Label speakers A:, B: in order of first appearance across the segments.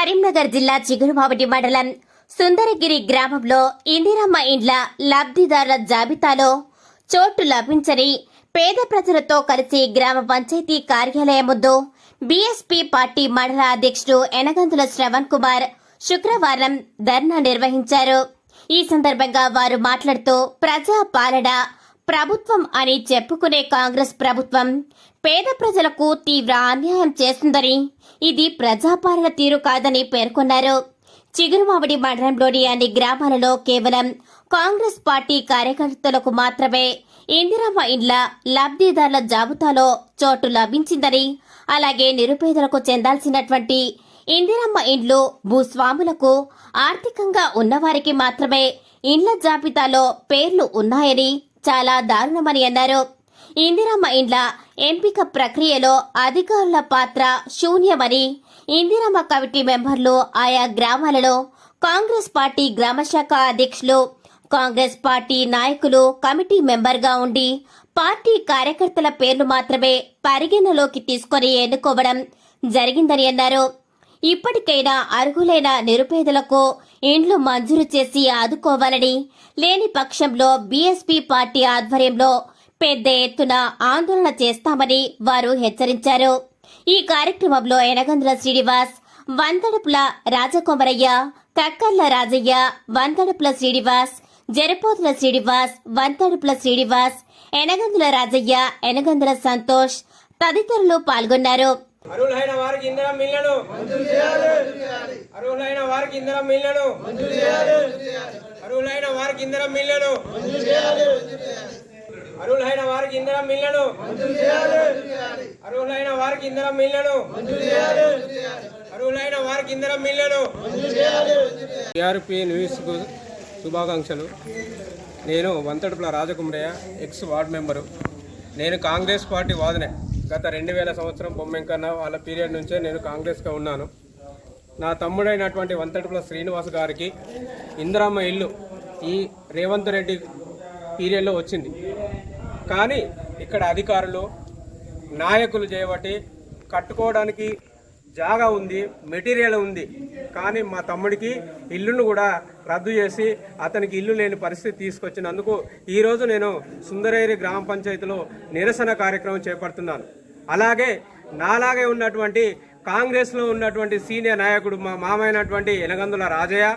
A: కరీంనగర్ జిల్లా చిగురుమావటి మండలం సుందరగిరి గ్రామంలో ఇందిరమ్మ ఇండ్ల లబ్ధిదారుల జాబితాలో చోటు లభించని పేద ప్రజలతో కలిసి గ్రామ పంచాయతీ కార్యాలయం ముందు బీఎస్పీ పార్టీ మండల అధ్యక్షుడు ఎనగంతుల శ్రవణ్ కుమార్ శుక్రవారం ధర్నా నిర్వహించారు. ఈ సందర్భంగా వారు మాట్లాడుతూ ప్రజా పాలన ప్రభుత్వం అని చెప్పుకునే కాంగ్రెస్ ప్రభుత్వం పేద ప్రజలకు తీవ్ర అన్యాయం చేస్తుందని ఇది ప్రజాపాలన తీరు కాదని పేర్కొన్నారు. చిగురుమావిడి మండలంలోని అన్ని గ్రామాలలో కేవలం కాంగ్రెస్ పార్టీ కార్యకర్తలకు మాత్రమే ఇందిరమ్మ ఇండ్ల లబ్ధిదారుల జాబితాలో చోటు లభించిందని అలాగే నిరుపేదలకు చెందాల్సినటువంటి ఇందిరమ్మ ఇండ్లు భూస్వాములకు ఆర్థికంగా ఉన్నవారికి మాత్రమే ఇండ్ల జాబితాలో పేర్లు ఉన్నాయని చాలా దారుణమని అన్నారు. ఇందిరమ్మ ఇండ్ల ఎంపిక ప్రక్రియలో అధికారుల పాత్ర శూన్యమని ఇందిరమ్మ కమిటీ మెంబర్లు ఆయా గ్రామాలలో కాంగ్రెస్ పార్టీ గ్రామశాఖ అధ్యక్షులు కాంగ్రెస్ పార్టీ నాయకులు కమిటీ మెంబర్గా ఉండి పార్టీ కార్యకర్తల పేర్లు మాత్రమే పరిగణలోకి తీసుకొని ఎన్నుకోవడం జరిగిందని అన్నారు. ఇప్పటికైనా అర్హులైన నిరుపేదలకు ఇండ్లు మంజూరు చేసి ఆదుకోవాలని లేని పక్షంలో బీఎస్పీ పార్టీ ఆధ్వర్యంలో పెద్ద ఎత్తున ఆందోళన చేస్తామని వారు హెచ్చరించారు. ఈ కార్యక్రమంలో ఎనగంద్ర శ్రీనివాస్ వందడుపుల రాజకుమరయ్య కక్కర్ల రాజయ్య వందడుపుల శ్రీనివాస్ జరపోతుల శ్రీనివాస్ వంతడుపుల శ్రీనివాస్ ఎనగందుల రాజయ్య ఎనగందుల సంతోష్ తదితరులు పాల్గొన్నారు.
B: అర్హులైన వారికి ఇందిరా మిల్లను అర్హులైన వారికి ఇందిరా మిల్లను అర్హులైన వారికి ఇందిరా మిల్లను అర్హులైన వారికి ఇందిరా మిల్లను. అర్హులైన వారికి ఇందిరా మిల్లను. అర్హులైన వారికి ఇందిరా మిల్లను. టిఆర్పి న్యూస్కు శుభాకాంక్షలు. నేను Vantadupula Rajakumaraiah ex ward member. నేను కాంగ్రెస్ పార్టీ వాదనే. గత రెండు వేల సంవత్సరం బొమ్మెంకన్న వాళ్ళ పీరియడ్ నుంచే నేను కాంగ్రెస్గా ఉన్నాను. నా తమ్ముడైనటువంటి వంతడుపుల శ్రీనివాస్ గారికి ఇందిరమ్మ ఇల్లు ఈ రేవంత్ రెడ్డి పీరియడ్లో వచ్చింది. కానీ ఇక్కడ అధికారులు నాయకులు చేయబట్టి కట్టుకోవడానికి జాగా ఉంది మెటీరియల్ ఉంది. కానీ మా తమ్ముడికి ఇల్లును కూడా రద్దు చేసి అతనికి ఇల్లు లేని పరిస్థితి తీసుకొచ్చినందుకు ఈరోజు నేను సుందరేరి గ్రామ పంచాయతీలో నిరసన కార్యక్రమం చేపడుతున్నాను. అలాగే నాలాగే ఉన్నటువంటి కాంగ్రెస్లో ఉన్నటువంటి సీనియర్ నాయకుడు మా మామైనటువంటి ఎనగందుల రాజయ్య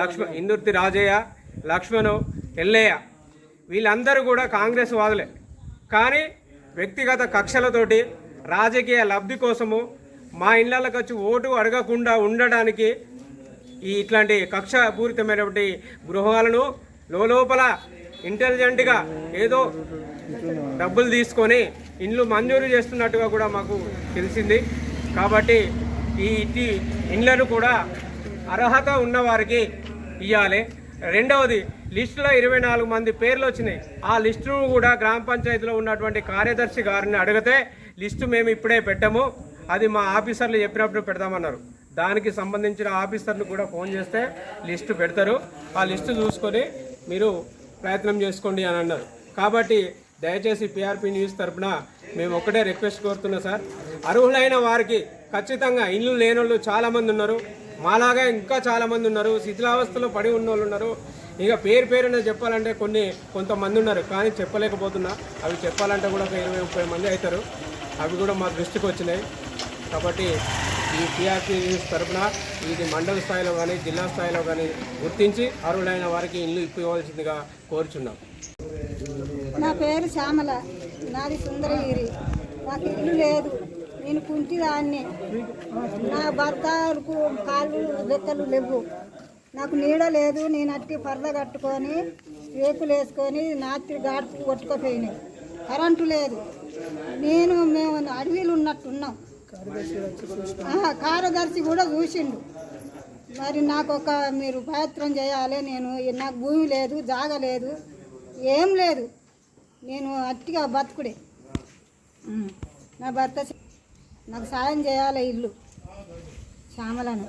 B: లక్ష్మ ఇందుర్తి రాజయ్య లక్ష్మణు ఎల్లయ్య. వీళ్ళందరూ కూడా కాంగ్రెస్ వాదులే. కానీ వ్యక్తిగత కక్షలతోటి రాజకీయ లబ్ధి కోసము మా ఇళ్ళకి వచ్చి ఓటు అడగకుండా ఉండడానికి ఈ ఇట్లాంటి కక్షపూరితమైనటువంటి గృహాలను లోపల ఇంటెలిజెంట్గా ఏదో డబ్బులు తీసుకొని ఇండ్లు మంజూరు చేస్తున్నట్టుగా కూడా మాకు తెలిసింది. కాబట్టి ఈ ఇంటి ఇండ్లను కూడా అర్హత ఉన్నవారికి ఇవ్వాలి రెండవది లిస్టులో ఇరవై నాలుగు మంది పేర్లు వచ్చినాయి ఆ లిస్టును కూడా గ్రామ పంచాయతీలో ఉన్నటువంటి కార్యదర్శి గారిని అడిగితే లిస్టు మేము ఇప్పుడే పెట్టాము. అది మా ఆఫీసర్లు చెప్పినప్పుడు పెడతామన్నారు దానికి సంబంధించిన ఆఫీసర్లు కూడా ఫోన్ చేస్తే లిస్టు పెడతారు. ఆ లిస్టు చూసుకొని మీరు ప్రయత్నం చేసుకోండి అని అన్నారు. కాబట్టి దయచేసి పిఆర్పి న్యూస్ తరఫున మేము ఒక్కటే రిక్వెస్ట్ కోరుతున్నాం సార్. అర్హులైన వారికి ఖచ్చితంగా ఇల్లు లేని వాళ్ళు చాలామంది ఉన్నారు. మాలాగా ఇంకా చాలామంది ఉన్నారు. శిథిలావస్థలో పడి ఉన్న వాళ్ళు ఉన్నారు. ఇక పేరు పేరున చెప్పాలంటే కొన్ని కొంతమంది ఉన్నారు. కానీ చెప్పలేకపోతున్నా. అవి చెప్పాలంటే కూడా ఒక ఇరవై ముప్పై మంది అవుతారు. అవి కూడా మా దృష్టికి వచ్చినాయి. కాబట్టి ఈ టీఆర్పీ న్యూస్ ఇది మండల స్థాయిలో కానీ జిల్లా స్థాయిలో కానీ గుర్తించి అర్హులైన వారికి ఇల్లు ఇప్పివ్వాల్సిందిగా కోరుచున్నాం.
C: నా పేరు శ్యామల. నాది సుందరగిరి. నాకు ఇల్లు లేదు. నేను కుంటిదాన్ని. నా భర్తకు కాళ్ళు రెక్కలు లేవు. నాకు నీడ లేదు నేను అట్టి పరద కట్టుకొని రేకులు వేసుకొని నాత్రి గాడుపు కొట్టుకుపోయినాయి కరెంటు లేదు. నేను మేము అడవిలు ఉన్నట్టున్నాం ఆ, కార్యదర్శి కూడా చూసిండు. మరి నాకు ఒక మీరు ప్రయత్నం చేయాలి నేను నాకు భూమి లేదు జాగ లేదు ఏం లేదు. నేను అట్టిగా బతుకుడే. నా భర్త నాకు సాయం చేయాలి ఇల్లు. శ్యామలను.